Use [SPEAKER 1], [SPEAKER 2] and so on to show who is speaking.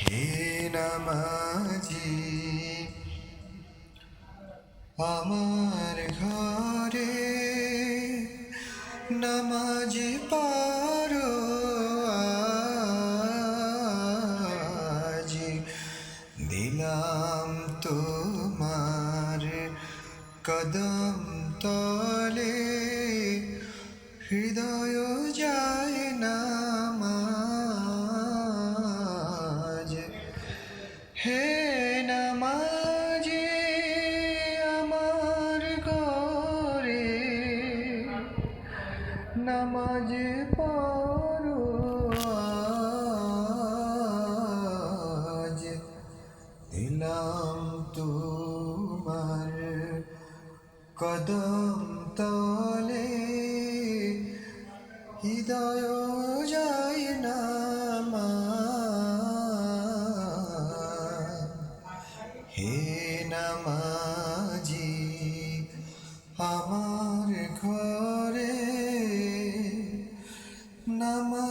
[SPEAKER 1] হে নামাজি আমার ঘরে নামাজ পারো আজ। দিলাম তোমার কদম তলে হৃদয় হে নামাজি আমার ঘরে নামাজ পড়ো আজ। দিলাম তোমার কদম তলে হৃদয় যায় না। নামাজি আমার ঘরে নামা